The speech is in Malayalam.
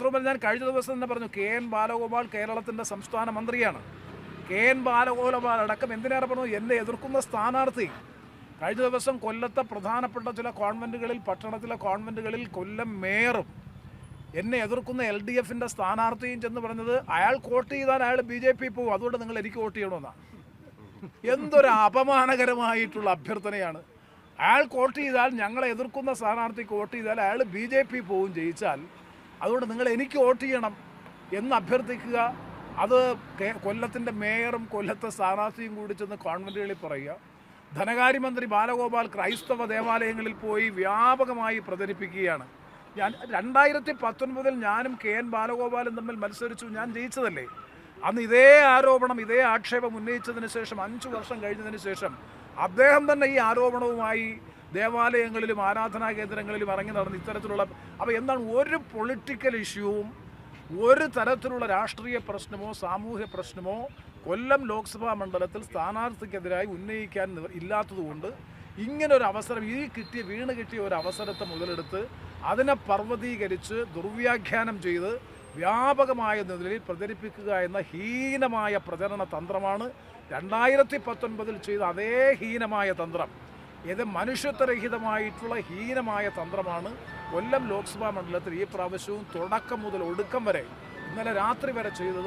മാത്രമല്ല ഞാൻ കഴിഞ്ഞ ദിവസം തന്നെ പറഞ്ഞു കെ എൻ ബാലഗോപാൽ കേരളത്തിന്റെ സംസ്ഥാന മന്ത്രിയാണ്. കെ എൻ ബാലഗോപാൽ അടക്കം എന്തിനേറെ പറഞ്ഞു? എന്നെ എതിർക്കുന്ന സ്ഥാനാർത്ഥി. കഴിഞ്ഞ ദിവസം കൊല്ലത്തെ പ്രധാനപ്പെട്ട ചില കോൺവെന്റുകളിൽ പട്ടണത്തിലെ കോൺവെന്റുകളിൽ കൊല്ലം മേയറും എന്നെ എതിർക്കുന്ന എൽ ഡി എഫിന്റെ സ്ഥാനാർത്ഥിയും ചെന്ന് പറഞ്ഞത് അയാൾ വോട്ട് ചെയ്താൽ അയാൾ ബി ജെ പി പോകും. അതുകൊണ്ട് നിങ്ങൾ എനിക്ക് വോട്ട് ചെയ്യണമെന്നാണ് എന്തൊരു അപമാനകരമായിട്ടുള്ള അഭ്യർത്ഥനയാണ്. അയാൾ വോട്ട് ചെയ്താൽ ഞങ്ങളെ എതിർക്കുന്ന സ്ഥാനാർത്ഥിക്ക് വോട്ട് ചെയ്താൽ അയാൾ ബി ജെ പി പോവും ജയിച്ചാൽ അതുകൊണ്ട് നിങ്ങൾ എനിക്ക് വോട്ട് ചെയ്യണം എന്ന് അഭ്യർത്ഥിക്കുക. അത് കൊല്ലത്തിന്റെ മേയറും കൊല്ലത്തെ സ്ഥാനാർത്ഥിയും കൂടി ചെന്ന് കോൺവെന്റുകളിൽ പറയുക. ധനകാര്യമന്ത്രി ബാലഗോപാൽ ക്രൈസ്തവ ദേവാലയങ്ങളിൽ പോയി വ്യാപകമായി പ്രചരിപ്പിക്കുകയാണ്. ഞാൻ രണ്ടായിരത്തി പത്തൊൻപതിൽ ഞാനും കെ എൻ ബാലഗോപാലും തമ്മിൽ മത്സരിച്ചു. ഞാൻ ജയിച്ചതല്ലേ? അന്ന് ഇതേ ആരോപണം ഇതേ ആക്ഷേപം ഉന്നയിച്ചതിന് ശേഷം അഞ്ചു വർഷം കഴിഞ്ഞതിന് ശേഷം അദ്ദേഹം തന്നെ ഈ ആരോപണവുമായി ദേവാലയങ്ങളിലും ആരാധനാ കേന്ദ്രങ്ങളിലും ഇറങ്ങി നടന്ന് ഇത്തരത്തിലുള്ള അപ്പോൾ എന്താണ് ഒരു പൊളിറ്റിക്കൽ ഇഷ്യൂവും ഒരു തരത്തിലുള്ള രാഷ്ട്രീയ പ്രശ്നമോ സാമൂഹ്യ പ്രശ്നമോ കൊല്ലം ലോക്സഭാ മണ്ഡലത്തിൽ സ്ഥാനാർത്ഥിക്കെതിരായി ഉന്നയിക്കാൻ ഇല്ലാത്തതുകൊണ്ട് ഇങ്ങനൊരു അവസരം ഈ കിട്ടിയ വീണ് കിട്ടിയ ഒരു അവസരത്തെ മുതലെടുത്ത് അതിനെ പർവതീകരിച്ച് ദുർവ്യാഖ്യാനം ചെയ്ത് വ്യാപകമായ നിലയിൽ പ്രചരിപ്പിക്കുക എന്ന ഹീനമായ പ്രചരണ തന്ത്രമാണ് രണ്ടായിരത്തി പത്തൊൻപതിൽ ചെയ്ത അതേ ഹീനമായ തന്ത്രം. ഇത് മനുഷ്യത്വരഹിതമായിട്ടുള്ള ഹീനമായ തന്ത്രമാണ്. കൊല്ലം ലോക്സഭാ മണ്ഡലത്തിൽ ഈ പ്രാവശ്യവും തുടക്കം മുതൽ ഒടുക്കം വരെ ഇന്നലെ രാത്രി വരെ ചെയ്തത്